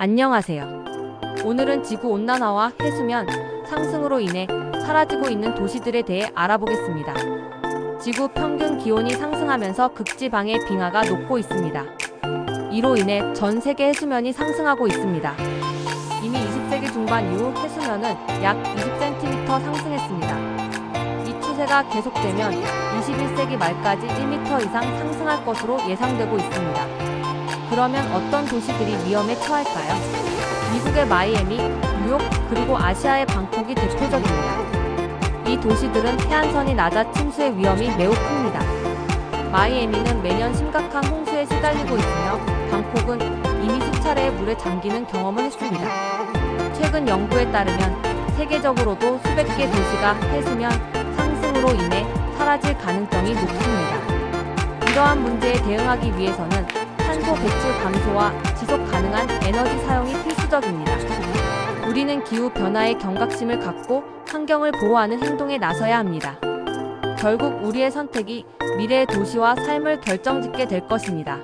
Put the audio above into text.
안녕하세요. 오늘은 지구 온난화와 해수면 상승으로 인해 사라지고 있는 도시들에 대해 알아보겠습니다. 지구 평균 기온이 상승하면서 극지방의 빙하가 녹고 있습니다. 이로 인해 전 세계 해수면이 상승하고 있습니다. 이미 20세기 중반 이후 해수면은 약 20cm 상승했습니다. 이 추세가 계속되면 21세기 말까지 1m 이상 상승할 것으로 예상되고 있습니다. 그러면 어떤 도시들이 위험에 처할까요? 미국의 마이애미, 뉴욕, 그리고 아시아의 방콕이 대표적입니다. 이 도시들은 해안선이 낮아 침수의 위험이 매우 큽니다. 마이애미는 매년 심각한 홍수에 시달리고 있으며 방콕은 이미 수차례의 물에 잠기는 경험을 했습니다. 최근 연구에 따르면 세계적으로도 수백 개 도시가 해수면 상승으로 인해 사라질 가능성이 높습니다. 이러한 문제에 대응하기 위해서는 탄소 배출 감소와 지속 가능한 에너지 사용이 필수적입니다. 우리는 기후 변화에 경각심을 갖고 환경을 보호하는 행동에 나서야 합니다. 결국 우리의 선택이 미래의 도시와 삶을 결정짓게 될 것입니다.